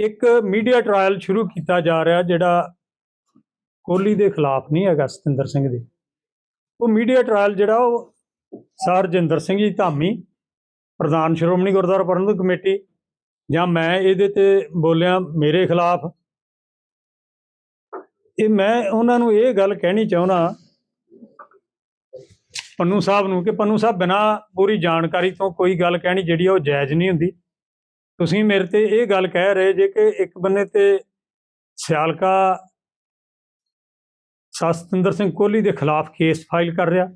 ਇੱਕ media trial ਸ਼ੁਰੂ ਕੀਤਾ ਜਾ ਰਿਹਾ ਜਿਹੜਾ ਕੋਹਲੀ ਦੇ ਖਿਲਾਫ ਨਹੀਂ ਹੈਗਾ ਸਤਿੰਦਰ ਸਿੰਘ ਦੇ। ਉਹ ਮੀਡੀਆ ਟ੍ਰਾਇਲ ਜਿਹੜਾ ਉਹ ਸਰ ਜਿੰਦਰ ਸਿੰਘ ਜੀ ਧਾਮੀ, ਪ੍ਰਧਾਨ ਸ਼੍ਰੋਮਣੀ ਗੁਰਦੁਆਰਾ ਪ੍ਰਬੰਧਕ ਕਮੇਟੀ ਜਾਂ ਮੈਂ ਇਹਦੇ ਤੇ ਬੋਲਿਆ ਮੇਰੇ ਖਿਲਾਫ। ਇਹ ਮੈਂ ਉਹਨਾਂ ਨੂੰ ਇਹ ਗੱਲ ਕਹਿਣੀ ਚਾਹੁੰਦਾ ਪੰਨੂ ਸਾਹਿਬ ਨੂੰ ਕਿ ਪੰਨੂ ਸਾਹਿਬ ਬਿਨਾਂ ਪੂਰੀ ਜਾਣਕਾਰੀ ਤੋਂ ਕੋਈ ਗੱਲ ਕਹਿਣੀ ਜਿਹੜੀ ਆ ਉਹ ਜਾਇਜ਼ ਨਹੀਂ ਹੁੰਦੀ। ਤੁਸੀਂ ਮੇਰੇ ਤੇ ਇਹ ਗੱਲ ਕਹਿ ਰਹੇ ਜੇ ਕਿ ਇੱਕ ਬੰਨੇ ਤੇ ਸਿਆਲਕਾ ਸਤਿੰਦਰ ਸਿੰਘ ਕੋਹਲੀ ਦੇ ਖਿਲਾਫ ਕੇਸ ਫਾਈਲ ਕਰ ਰਿਹਾ,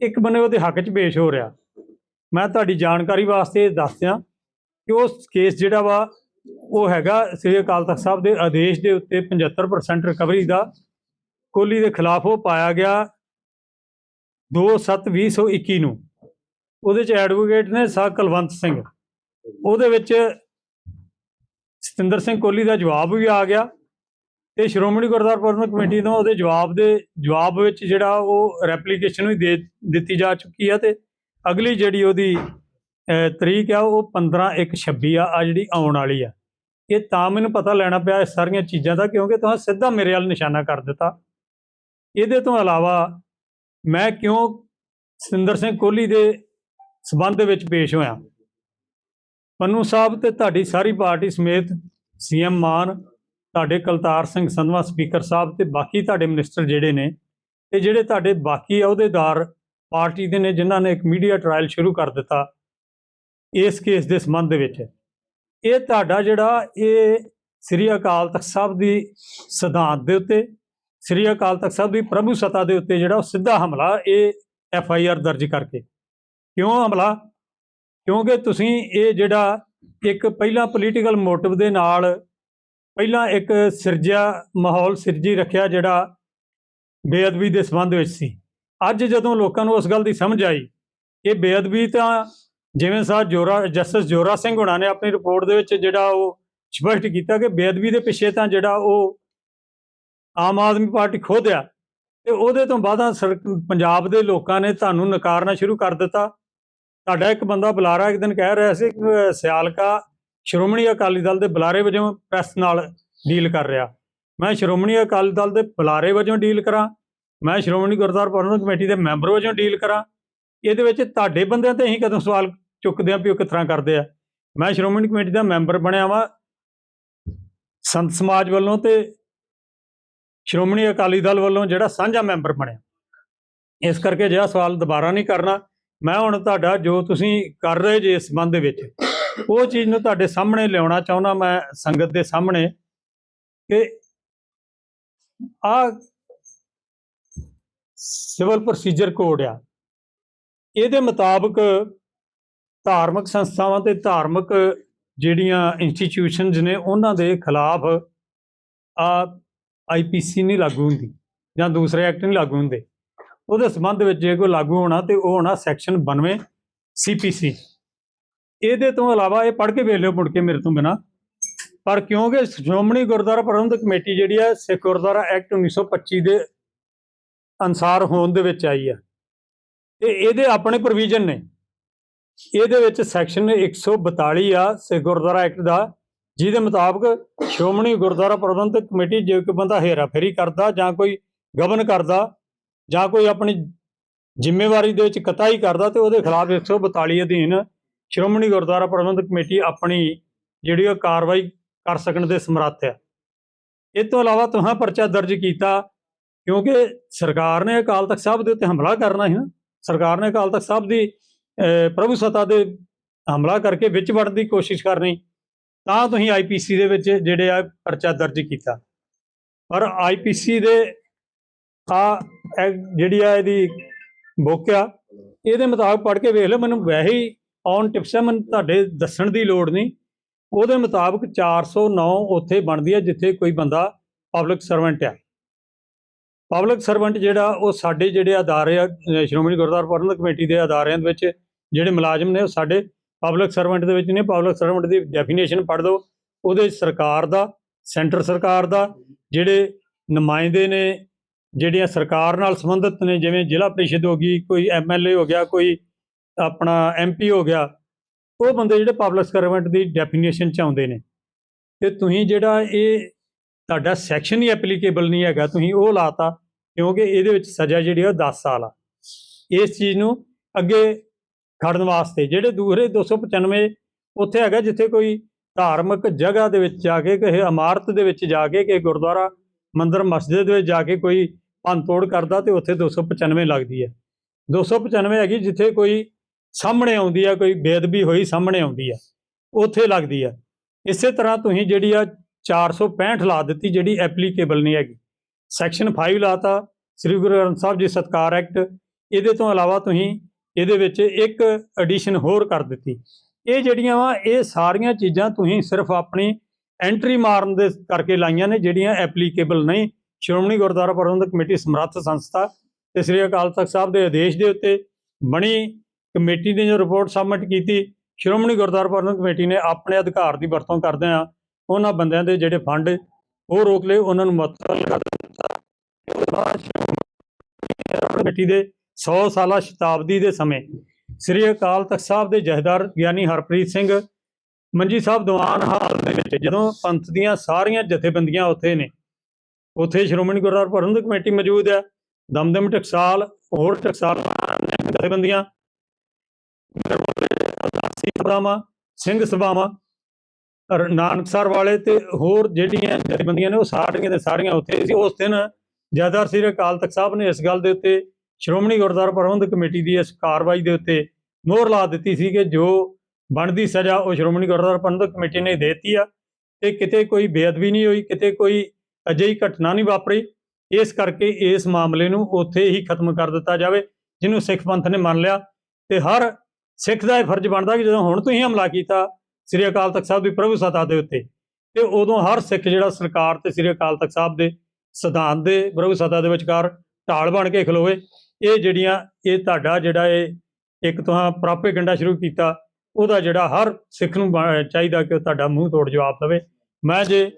ਇੱਕ ਬੰਨੇ ਉਹਦੇ ਹੱਕ 'ਚ ਪੇਸ਼ ਹੋ ਰਿਹਾ। ਮੈਂ ਤੁਹਾਡੀ ਜਾਣਕਾਰੀ ਵਾਸਤੇ ਇਹ ਦੱਸ ਦਿਆਂ ਕਿ ਉਹ ਕੇਸ ਜਿਹੜਾ ਵਾ, ਉਹ ਹੈਗਾ ਸ੍ਰੀ ਅਕਾਲ ਤਖਤ ਸਾਹਿਬ ਦੇ ਆਦੇਸ਼ ਦੇ ਉੱਤੇ 75% ਰਿਕਵਰੀ ਦਾ। ਕੋਹਲੀ ਦੇ ਖਿਲਾਫ ਉਹ ਪਾਇਆ ਗਿਆ 2/7/2021 ਨੂੰ। ਉਹਦੇ ਚ ਐਡਵੋਕੇਟ ਨੇ ਸ਼ਾਹ ਕੁਲਵੰਤ ਸਿੰਘ। ਉਹਦੇ ਵਿੱਚ ਸਤਿੰਦਰ ਸਿੰਘ ਕੋਹਲੀ ਦਾ ਜਵਾਬ ਵੀ ਆ ਗਿਆ ਤੇ ਸ਼੍ਰੋਮਣੀ ਗੁਰਦੁਆਰਾ ਪ੍ਰਬੰਧਕ ਕਮੇਟੀ ਤੋਂ ਉਹਦੇ ਜਵਾਬ ਦੇ ਜਵਾਬ ਵਿੱਚ ਜਿਹੜਾ ਉਹ ਰੈਪਲੀਕੇਸ਼ਨ ਵੀ ਦੇ ਦਿੱਤੀ ਜਾ ਚੁੱਕੀ ਆ ਤੇ ਅਗਲੀ ਜਿਹੜੀ ਉਹਦੀ ਤਰੀਕ ਆ ਉਹ 15/1/26 ਆ ਆ ਜਿਹੜੀ ਆਉਣ ਵਾਲੀ ਆ। ਇਹ ਤਾਂ ਮੈਨੂੰ ਪਤਾ ਲੈਣਾ ਪਿਆ ਇਹ ਸਾਰੀਆਂ ਚੀਜ਼ਾਂ ਦਾ ਕਿਉਂਕਿ ਤੁਸੀਂ ਸਿੱਧਾ ਮੇਰੇ ਵੱਲ ਨਿਸ਼ਾਨਾ ਕਰ ਦਿੱਤਾ। ਇਹਦੇ ਤੋਂ ਇਲਾਵਾ ਮੈਂ ਕਿਉਂ ਸਤਿੰਦਰ ਸਿੰਘ ਕੋਹਲੀ ਦੇ ਸਬੰਧ ਵਿੱਚ ਪੇਸ਼ ਹੋਇਆ? ਪੰਨੂ ਸਾਹਿਬ ਤੇ ਤੁਹਾਡੀ ਸਾਰੀ ਪਾਰਟੀ ਸਮੇਤ ਸੀਐਮ ਮਾਨ, ਤੁਹਾਡੇ ਕਲਤਾਰ ਸਿੰਘ ਸੰਧਵਾ, ਸਪੀਕਰ ਸਾਹਿਬ ਤੇ ਬਾਕੀ ਤੁਹਾਡੇ ਮਿਨਿਸਟਰ ਜਿਹੜੇ ਨੇ, ਤੇ ਜਿਹੜੇ ਤੁਹਾਡੇ ਬਾਕੀ ਅਹੁਦੇਦਾਰ ਪਾਰਟੀ ਦੇ ਨੇ ਜਿਨ੍ਹਾਂ ਨੇ ਇੱਕ ਮੀਡੀਆ ਟ੍ਰਾਇਲ ਸ਼ੁਰੂ ਕਰ ਦਿੱਤਾ ਇਸ ਕੇਸ ਦੇ ਸੰਬੰਧ ਵਿੱਚ। ਇਹ ਤੁਹਾਡਾ ਜਿਹੜਾ ਇਹ ਸ੍ਰੀ ਅਕਾਲ ਤਖਤ ਸਾਹਿਬ ਦੀ ਸਿਧਾਂਤ ਦੇ ਉੱਤੇ, ਸ੍ਰੀ ਅਕਾਲ ਤਖਤ ਸਾਹਿਬ ਦੀ ਪ੍ਰਭੂ ਸਤਾ ਦੇ ਉੱਤੇ ਜਿਹੜਾ ਉਹ ਸਿੱਧਾ ਹਮਲਾ ਇਹ ਐਫ ਆਈ ਆਰ ਦਰਜ ਕਰਕੇ। ਕਿਉਂ ਹਮਲਾ? ਕਿਉਂਕਿ ਤੁਸੀਂ ਇਹ ਜਿਹੜਾ ਇੱਕ ਪਹਿਲਾਂ ਪੋਲੀਟੀਕਲ ਮੋਟਿਵ ਦੇ ਨਾਲ ਪਹਿਲਾਂ ਇੱਕ ਸਿਰਜਿਆ ਮਾਹੌਲ ਸਿਰਜੀ ਰੱਖਿਆ ਜਿਹੜਾ ਬੇਅਦਬੀ ਦੇ ਸੰਬੰਧ ਵਿੱਚ ਸੀ। ਅੱਜ ਜਦੋਂ ਲੋਕਾਂ ਨੂੰ ਉਸ ਗੱਲ ਦੀ ਸਮਝ ਆਈ, ਇਹ ਬੇਅਦਬੀ ਤਾਂ ਜਿਵੇਂ ਸਾ ਜੋਰਾ, ਜਸਟਿਸ ਜੋਰਾ ਸਿੰਘ ਹੁਣਾਂ ਨੇ ਆਪਣੀ ਰਿਪੋਰਟ ਦੇ ਵਿੱਚ ਜਿਹੜਾ ਉਹ ਸਪਸ਼ਟ ਕੀਤਾ ਕਿ ਬੇਅਦਬੀ ਦੇ ਪਿੱਛੇ ਤਾਂ ਜਿਹੜਾ ਉਹ ਆਮ ਆਦਮੀ ਪਾਰਟੀ ਖੁਦ ਆ ਤੇ ਉਹਦੇ ਤੋਂ ਬਾਅਦ ਸਰ- ਪੰਜਾਬ ਦੇ ਲੋਕਾਂ ਨੇ ਤੁਹਾਨੂੰ ਨਕਾਰਨਾ ਸ਼ੁਰੂ ਕਰ ਦਿੱਤਾ। ਤੁਹਾਡਾ ਇੱਕ ਬੰਦਾ ਬੁਲਾਰਾ ਇੱਕ ਦਿਨ ਕਹਿ ਰਿਹਾ ਸੀ ਕਿ ਸਿਆਲਕਾ ਸ਼੍ਰੋਮਣੀ ਅਕਾਲੀ ਦਲ ਦੇ ਬੁਲਾਰੇ ਵਜੋਂ ਪ੍ਰੈਸ ਨਾਲ ਡੀਲ ਕਰ ਰਿਹਾ। ਮੈਂ ਸ਼੍ਰੋਮਣੀ ਅਕਾਲੀ ਦਲ ਦੇ ਬੁਲਾਰੇ ਵਜੋਂ ਡੀਲ ਕਰਾਂ, ਮੈਂ ਸ਼੍ਰੋਮਣੀ ਗੁਰਦੁਆਰਾ ਪ੍ਰਬੰਧਕ ਕਮੇਟੀ ਦੇ ਮੈਂਬਰ ਵਜੋਂ ਡੀਲ ਕਰਾਂ, ਇਹਦੇ ਵਿੱਚ ਤੁਹਾਡੇ ਬੰਦਿਆਂ ਤੇ ਅਸੀਂ ਕਦੋਂ ਸਵਾਲ ਚੁੱਕਦੇ ਆਂ ਵੀ ਉਹ ਕਿਸ ਤਰ੍ਹਾਂ ਕਰਦੇ ਆ। ਮੈਂ ਸ਼੍ਰੋਮਣੀ ਕਮੇਟੀ ਦਾ ਮੈਂਬਰ ਬਣਿਆ ਵਾਂ। ਸੰਤ ਸਮਾਜ ਵੱਲੋਂ ਤੇ ਸ਼੍ਰੋਮਣੀ ਅਕਾਲੀ ਦਲ ਵੱਲੋਂ ਜਿਹੜਾ ਸਾਂਝਾ ਮੈਂਬਰ ਬਣਿਆ। ਇਸ ਕਰਕੇ ਜਿਹੜਾ ਸਵਾਲ ਦੁਬਾਰਾ ਨਹੀਂ ਕਰਨਾ ਮੈਂ ਹੁਣ ਤੁਹਾਡਾ ਜੋ ਤੁਸੀਂ ਕਰ ਰਹੇ ਜੇ ਇਸ ਸੰਬੰਧ ਦੇ ਵਿੱਚ, ਉਹ ਚੀਜ਼ ਨੂੰ ਤੁਹਾਡੇ ਸਾਹਮਣੇ ਲਿਆਉਣਾ ਚਾਹੁੰਦਾ ਮੈਂ ਸੰਗਤ ਦੇ ਸਾਹਮਣੇ ਕਿ ਆ ਸਿਵਲ ਪ੍ਰੋਸੀਜਰ ਕੋਡ ਆ। ਇਹਦੇ ਮੁਤਾਬਕ ਧਾਰਮਿਕ ਸੰਸਥਾਵਾਂ ਤੇ ਧਾਰਮਿਕ ਜਿਹੜੀਆਂ ਇੰਸਟੀਟਿਊਸ਼ਨਸ ਨੇ, ਉਹਨਾਂ ਦੇ ਖਿਲਾਫ ਆ ਆਈਪੀਸੀ ਨਹੀਂ ਲਾਗੂ ਹੁੰਦੀ ਜਾਂ ਦੂਸਰੇ ਐਕਟ ਨਹੀਂ ਲਾਗੂ ਹੁੰਦੇ। ਉਹਦੇ ਸੰਬੰਧ ਵਿੱਚ ਜੇ ਕੋਈ ਲਾਗੂ ਹੋਣਾ ਤੇ ਉਹ ਹੋਣਾ ਸੈਕਸ਼ਨ 92 ਸੀਪੀਸੀ ਇਹਦੇ ਤੋਂ ਇਲਾਵਾ ਇਹ ਪੜ੍ਹ ਕੇ ਵੇਖ ਲਿਓ ਮੁੜ ਕੇ ਮੇਰੇ ਤੋਂ ਬਿਨਾ। ਪਰ ਕਿਉਂਕਿ ਸ਼੍ਰੋਮਣੀ ਗੁਰਦੁਆਰਾ ਪ੍ਰਬੰਧਕ ਕਮੇਟੀ ਜਿਹੜੀ ਹੈ, ਸਿੱਖ ਗੁਰਦੁਆਰਾ ਐਕਟ 1925 ਦੇ ਅਨਸਾਰ ਹੋਣ ਦੇ ਵਿੱਚ ਆਈ ਹੈ। ਤੇ ਇਹਦੇ ਆਪਣੇ ਪ੍ਰੋਵੀਜ਼ਨ ਨੇ। ਇਹਦੇ ਵਿੱਚ ਸੈਕਸ਼ਨ 142 ਆ ਸਿੱਖ ਗੁਰਦੁਆਰਾ ਐਕਟ ਦਾ, ਜਿਹਦੇ ਮੁਤਾਬਕ ਸ਼੍ਰੋਮਣੀ ਗੁਰਦੁਆਰਾ ਪ੍ਰਬੰਧਕ ਕਮੇਟੀ ਜੇ ਕੋਈ ਬੰਦਾ ਹੇਰਾਫੇਰੀ ਕਰਦਾ ਜਾਂ ਕੋਈ ਗਵਨ ਕਰਦਾ ਜਾਂ ਕੋਈ ਆਪਣੀ ਜ਼ਿੰਮੇਵਾਰੀ ਦੇ ਵਿੱਚ ਕਤਾਈ ਕਰਦਾ ਤੇ ਉਹਦੇ ਖਿਲਾਫ 142 ਅਧੀਨ ਸ਼੍ਰੋਮਣੀ ਗੁਰਦੁਆਰਾ ਪ੍ਰਬੰਧਕ ਕਮੇਟੀ ਆਪਣੀ ਜਿਹੜੀ ਉਹ ਕਾਰਵਾਈ ਕਰ ਸਕਣ ਦੇ ਸਮਰੱਥ ਹੈ। ਇਹ ਤੋਂ ਇਲਾਵਾ ਤੁਹਾਂ ਪਰਚਾ ਦਰਜ ਕੀਤਾ ਕਿਉਂਕਿ ਸਰਕਾਰ ਨੇ ਅਕਾਲ ਤਖਤ ਸਾਹਿਬ ਦੇ ਉੱਤੇ ਹਮਲਾ ਕਰਨਾ ਹੈ ਨਾ। ਸਰਕਾਰ ਨੇ ਅਕਾਲ ਤਖਤ ਸਾਹਿਬ ਦੀ ਪ੍ਰਭੂ ਸੱਤਾ ਦੇ ਹਮਲਾ ਕਰਕੇ ਵਿੱਚ ਵੜਨ ਦੀ ਕੋਸ਼ਿਸ਼ ਕਰਨੀ, ਤਾਂ ਤੁਸੀਂ ਆਈਪੀਸੀ ਦੇ ਵਿੱਚ ਜਿਹੜੇ ਆ ਪਰਚਾ ਦਰਜ ਕੀਤਾ। ਪਰ ਆਈਪੀਸੀ ਦੇ ਆ ਜਿਹੜੀ ਆ ਇਹਦੀ ਬੁੱਕ ਆ, ਇਹਦੇ ਮੁਤਾਬਕ ਪੜ੍ਹ ਕੇ ਵੇਖ ਲਓ, ਮੈਨੂੰ ਵੈਸੇ ਹੀ ਔਨ ਟਿਪਸ ਆ, ਮੈਨੂੰ ਤੁਹਾਡੇ ਦੱਸਣ ਦੀ ਲੋੜ ਨਹੀਂ। ਉਹਦੇ ਮੁਤਾਬਕ 409 ਉੱਥੇ ਬਣਦੀ ਹੈ ਜਿੱਥੇ ਕੋਈ ਬੰਦਾ ਪਬਲਿਕ ਸਰਵੈਂਟ ਆ। ਪਬਲਿਕ ਸਰਵੈਂਟ ਜਿਹੜਾ, ਉਹ ਸਾਡੇ ਜਿਹੜੇ ਅਦਾਰੇ ਆ ਸ਼੍ਰੋਮਣੀ ਗੁਰਦੁਆਰਾ ਪ੍ਰਬੰਧਕ ਕਮੇਟੀ ਦੇ ਅਦਾਰਿਆਂ ਦੇ ਵਿੱਚ ਜਿਹੜੇ ਮੁਲਾਜ਼ਮ ਨੇ, ਉਹ ਸਾਡੇ ਪਬਲਿਕ ਸਰਵੈਂਟ ਦੇ ਵਿੱਚ ਨੇ। ਪਬਲਿਕ ਸਰਵੈਂਟ ਦੀ ਡੈਫੀਨੇਸ਼ਨ ਪੜ੍ਹ ਦਿਓ। ਉਹਦੇ ਸਰਕਾਰ ਦਾ ਸੈਂਟਰ ਸਰਕਾਰ ਦਾ, ਜਿਹੜੇ ਨੁਮਾਇੰਦੇ ਨੇ ਜਿਹੜੀਆਂ ਸਰਕਾਰ ਨਾਲ ਸੰਬੰਧਿਤ ਨੇ, ਜਿਵੇਂ ਜ਼ਿਲ੍ਹਾ ਪ੍ਰੀਸ਼ਦ ਹੋ ਗਈ, ਕੋਈ ਐਮਐਲਏ ਹੋ ਗਿਆ, ਕੋਈ ਆਪਣਾ ਐਮਪੀ ਹੋ ਗਿਆ, ਉਹ ਬੰਦੇ ਜਿਹੜੇ ਪਬਲਿਕ ਸਰਵੈਂਟ ਦੀ ਡੈਫੀਨੇਸ਼ਨ ਚ ਆਉਂਦੇ ਨੇ। ਕਿ ਤੁਸੀਂ ਜਿਹੜਾ ਇਹ ਤੁਹਾਡਾ ਸੈਕਸ਼ਨ ਹੀ ਐਪਲੀਕੇਬਲ ਨਹੀਂ ਹੈਗਾ, ਤੁਸੀਂ ਉਹ ਲਾਤਾ, ਕਿਉਂਕਿ ਇਹਦੇ ਵਿੱਚ ਸਜ਼ਾ ਜਿਹੜੀ ਆ ਉਹ 10 ਸਾਲ ਆ। ਇਸ ਚੀਜ਼ ਨੂੰ ਅੱਗੇ ਖੜਨ ਵਾਸਤੇ, ਜਿਹੜੇ ਦੂਸਰੇ 295 ਉੱਥੇ ਹੈਗਾ, ਜਿੱਥੇ ਕੋਈ ਧਾਰਮਿਕ ਜਗ੍ਹਾ ਦੇ ਵਿੱਚ ਜਾ ਕੇ, ਕਿਸੇ ਇਮਾਰਤ ਦੇ ਵਿੱਚ ਜਾ ਕੇ, ਕਿਸੇ ਗੁਰਦੁਆਰਾ ਮੰਦਰ ਮਸਜਿਦ ਦੇ ਵਿੱਚ ਜਾ ਕੇ ਕੋਈ ਭੰਨ ਤੋੜ ਕਰਦਾ ਤੇ ਉੱਥੇ 295 ਲੱਗਦੀ ਹੈ। 295 ਹੈਗੀ ਜਿੱਥੇ ਕੋਈ ਸਾਹਮਣੇ ਆਉਂਦੀ ਆ ਕੋਈ ਬੇਅਦਬੀ ਹੋਈ ਸਾਹਮਣੇ ਆਉਂਦੀ ਆ ਉੱਥੇ ਲੱਗਦੀ ਹੈ। ਇਸੇ ਤਰ੍ਹਾਂ ਤੁਸੀਂ ਜਿਹੜੀ ਆ 465 ਲਾ ਦਿੱਤੀ ਜਿਹੜੀ ਐਪਲੀਕੇਬਲ ਨਹੀਂ ਹੈਗੀ। ਸੈਕਸ਼ਨ 5 ਲਾਤਾ, ਸ੍ਰੀ ਗੁਰੂ ਗ੍ਰੰਥ ਸਾਹਿਬ ਜੀ ਸਤਕਾਰ ਐਕਟ, ਇਹਦੇ ਤੋਂ ਇਲਾਵਾ ਤੁਸੀਂ ਇਹਦੇ ਵਿੱਚ ਇੱਕ ਐਡੀਸ਼ਨ ਹੋਰ ਕਰ ਦਿੱਤੀ। ਇਹ ਜਿਹੜੀਆਂ ਵਾ, ਇਹ ਸਾਰੀਆਂ ਚੀਜ਼ਾਂ ਤੁਸੀਂ ਸਿਰਫ ਆਪਣੀ ਐਂਟਰੀ ਮਾਰਨ ਦੇ ਕਰਕੇ ਲਾਈਆਂ ਨੇ, ਜਿਹੜੀਆਂ ਐਪਲੀਕੇਬਲ ਨਹੀਂ। ਸ਼੍ਰੋਮਣੀ ਗੁਰਦੁਆਰਾ ਪ੍ਰਬੰਧਕ ਕਮੇਟੀ ਸਮਰੱਥ ਸੰਸਥਾ ਤੇ ਸ੍ਰੀ ਅਕਾਲ ਤਖਤ ਸਾਹਿਬ ਦੇ ਆਦੇਸ਼ ਦੇ ਉੱਤੇ ਬਣੀ ਕਮੇਟੀ ਨੇ ਜੋ ਰਿਪੋਰਟ ਸਬਮਿਟ ਕੀਤੀ, ਸ਼੍ਰੋਮਣੀ ਗੁਰਦੁਆਰਾ ਪ੍ਰਬੰਧਕ ਕਮੇਟੀ ਨੇ ਆਪਣੇ ਅਧਿਕਾਰ ਦੀ ਵਰਤੋਂ ਕਰਦਿਆਂ ਉਹਨਾਂ ਬੰਦਿਆਂ ਦੇ ਜਿਹੜੇ ਫੰਡ ਉਹ ਰੋਕ ਲਏ, ਉਹਨਾਂ ਨੂੰ ਮੁਅੱਤਲ ਕਰ ਦਿੱਤਾ। ਕਮੇਟੀ ਦੇ 100 ਸਾਲਾ ਸ਼ਤਾਬਦੀ ਦੇ ਸਮੇਂ ਸ੍ਰੀ ਅਕਾਲ ਤਖਤ ਸਾਹਿਬ ਦੇ ਜਹੇਦਾਰ ਗਿਆਨੀ ਹਰਪ੍ਰੀਤ ਸਿੰਘ ਮੰਜੀ ਸਾਹਿਬ, ਦੀਵਾਨ ਹਾਲ ਦੇ ਵਿੱਚ ਜਦੋਂ ਪੰਥ ਦੀਆਂ ਸਾਰੀਆਂ ਜਥੇਬੰਦੀਆਂ ਉੱਥੇ ਨੇ, ਉੱਥੇ ਸ਼੍ਰੋਮਣੀ ਗੁਰਦੁਆਰਾ ਪ੍ਰਬੰਧਕ ਕਮੇਟੀ ਮੌਜੂਦ ਹੈ, ਦਮਦਮ ਟਕਸਾਲ, ਹੋਰ ਟਕਸਾਲ ਜਥੇਬੰਦੀਆਂ, ਅਦਾਸੀ ਸਭਾਵਾਂ, ਸਿੰਘ ਸਭਾਵਾਂ ਔਰ ਨਾਨਕਸਰ ਵਾਲੇ ਤੇ ਹੋਰ ਜਿਹੜੀਆਂ ਜਥੇਬੰਦੀਆਂ ਨੇ ਉਹ ਸਾਰੀਆਂ ਦੇ ਸਾਰੀਆਂ ਉੱਥੇ ਸੀ। ਉਸ ਦਿਨ ਜਥੇਦਾਰ ਸ੍ਰੀ ਅਕਾਲ ਤਖਤ ਸਾਹਿਬ ਨੇ ਇਸ ਗੱਲ ਦੇ ਉੱਤੇ ਸ਼੍ਰੋਮਣੀ ਗੁਰਦੁਆਰਾ ਪ੍ਰਬੰਧਕ ਕਮੇਟੀ ਦੀ ਇਸ ਕਾਰਵਾਈ ਦੇ ਉੱਤੇ ਮੋਹਰ ਲਾ ਦਿੱਤੀ ਸੀ ਕਿ ਜੋ ਬਣਦੀ ਸਜ਼ਾ ਉਹ ਸ਼੍ਰੋਮਣੀ ਗੁਰਦੁਆਰਾ ਪ੍ਰਬੰਧਕ ਕਮੇਟੀ ਨੇ ਦੇ ਦਿੱਤੀ ਆ ਤੇ ਕਿਤੇ ਕੋਈ ਬੇਅਦਬੀ ਨਹੀਂ ਹੋਈ, ਕਿਤੇ ਕੋਈ ਅਜਿਹੀ ਘਟਨਾ ਨਹੀਂ ਵਾਪਰੀ। ਇਸ ਕਰਕੇ ਇਸ ਮਾਮਲੇ ਨੂੰ ਉੱਥੇ ਹੀ ਖਤਮ ਕਰ ਦਿੱਤਾ ਜਾਵੇ, ਜਿਹਨੂੰ ਸਿੱਖ ਪੰਥ ਨੇ ਮੰਨ ਲਿਆ। ਤੇ ਹਰ ਸਿੱਖ ਦਾ ਇਹ ਫਰਜ਼ ਬਣਦਾ ਕਿ ਜਦੋਂ ਹੁਣ ਤੁਸੀਂ ਹਮਲਾ ਕੀਤਾ ਸ੍ਰੀ ਅਕਾਲ ਤਖਤ ਸਾਹਿਬ ਦੀ ਪ੍ਰਭੂ ਸਤਾ ਦੇ ਉੱਤੇ, ਤੇ ਉਦੋਂ ਹਰ ਸਿੱਖ ਜਿਹੜਾ ਸਰਕਾਰ ਤੇ ਸ੍ਰੀ ਅਕਾਲ ਤਖਤ ਸਾਹਿਬ ਦੇ ਸਿਧਾਂਤ ਦੇ ਪ੍ਰਭੂ ਸਤਾ ਦੇ ਵਿਚਕਾਰ ਢਾਲ ਬਣ ਕੇ ਖਲੋਵੇ ਇਹ ਜਿਹੜੀਆਂ, ਇਹ ਤੁਹਾਡਾ ਜਿਹੜਾ ਇਹ ਇੱਕ ਤੁਹਾਂ ਪ੍ਰਾਪੇਗੰਡਾ ਸ਼ੁਰੂ ਕੀਤਾ ਉਹਦਾ ਜਿਹੜਾ ਹਰ ਸਿੱਖ ਨੂੰ ਚਾਹੀਦਾ ਕਿ ਉਹ ਤੁਹਾਡਾ ਮੂੰਹ ਤੋੜ ਜਵਾਬ ਦੇਵੇ। ਮੈਂ ਜੇ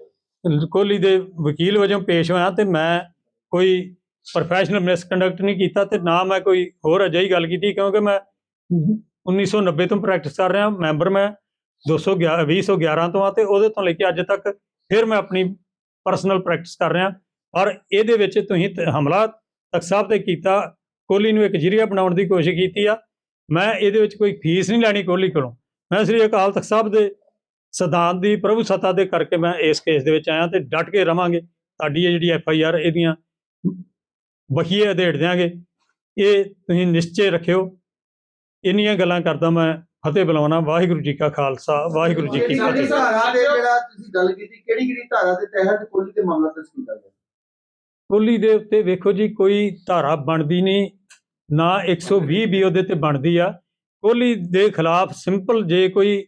ਕੋਹਲੀ ਦੇ ਵਕੀਲ ਵਜੋਂ ਪੇਸ਼ ਹੋਇਆ ਤੇ ਮੈਂ ਕੋਈ ਪ੍ਰੋਫੈਸ਼ਨਲ ਮਿਸਕੰਡਕਟ ਨਹੀਂ ਕੀਤਾ ਤੇ ਨਾ ਮੈਂ ਕੋਈ ਹੋਰ ਅਜਿਹੀ ਗੱਲ ਕੀਤੀ ਕਿਉਂਕਿ ਮੈਂ 1990 ਤੋਂ ਪ੍ਰੈਕਟਿਸ ਕਰ ਰਿਹਾ ਮੈਂਬਰ ਮੈਂ 211 2011 ਤੋਂ ਆ ਤੇ ਉਹਦੇ ਤੋਂ ਲੈ ਕੇ ਅੱਜ ਤੱਕ ਫਿਰ ਮੈਂ ਆਪਣੀ ਪਰਸਨਲ ਪ੍ਰੈਕਟਿਸ ਕਰ ਰਿਹਾ। ਔਰ ਇਹਦੇ ਵਿੱਚ ਤੁਸੀਂ ਤ- ਹਮਲਾ ਤਖਤ ਸਾਹਿਬ ਤੇ ਕੀਤਾ, ਕੋਹਲੀ ਨੂੰ ਇੱਕ ਜਰੀਆ ਬਣਾਉਣ ਦੀ ਕੋਸ਼ਿਸ਼ ਕੀਤੀ ਆ। ਮੈਂ ਇਹਦੇ ਵਿੱਚ ਕੋਈ ਫੀਸ ਨਹੀਂ ਲੈਣੀ ਕੋਹਲੀ ਕੋਲੋਂ। ਮੈਂ ਸ੍ਰੀ ਅਕਾਲ ਤਖਤ ਸਾਹਿਬ ਦੇ ਸਿਧਾਂਤ ਦੀ ਪ੍ਰਭੂ ਸੱਤਾ ਦੇ ਕਰਕੇ ਮੈਂ ਇਸ ਕੇਸ ਦੇ ਵਿੱਚ ਆਇਆ ਤੇ ਡਟ ਕੇ ਰਵਾਂਗੇ। ਸਾਡੀ ਇਹ ਜਿਹੜੀ ਐਫ ਆਈ ਆਰ ਇਹਦੀਆਂ ਬਖੀਏ ਅਧੇੜ ਦਿਆਂਗੇ। ਇਹ ਤੁਸੀਂ ਨਿਸ਼ਚੈ ਰੱਖਿਓ। ਇੰਨੀਆਂ ਗੱਲਾਂ ਕਰਦਾ ਮੈਂ ਫਤਿਹ ਬੁਲਾਉਣਾ। ਵਾਹਿਗੁਰੂ ਜੀ ਕਾ ਖਾਲਸਾ ਵਾਹਿਗੁਰੂ ਜੀ ਕੀ ਫਤਿਹ। ਧਾਰਾ ਦੇ ਜਿਹੜਾ ਤੁਸੀਂ ਗੱਲ ਕੀਤੀ? ਕਿਹੜੀ ਕਿਹੜੀ ਧਾਰਾ ਦੇ ਤਹਿਤ ਕੋਲੀ ਤੇ ਮਾਮਲਾ ਦਰਜ ਕੀਤਾ ਗਿਆ? ਕੋਹਲੀ ਦੇ ਉੱਤੇ ਵੇਖੋ ਜੀ ਕੋਈ ਧਾਰਾ ਬਣਦੀ ਨਹੀਂ। ਨਾ 120 ਵੀ ਉਹਦੇ ਤੇ ਬਣਦੀ ਆ। ਕੋਹਲੀ ਦੇ ਖਿਲਾਫ ਸਿੰਪਲ ਜੇ ਕੋਈ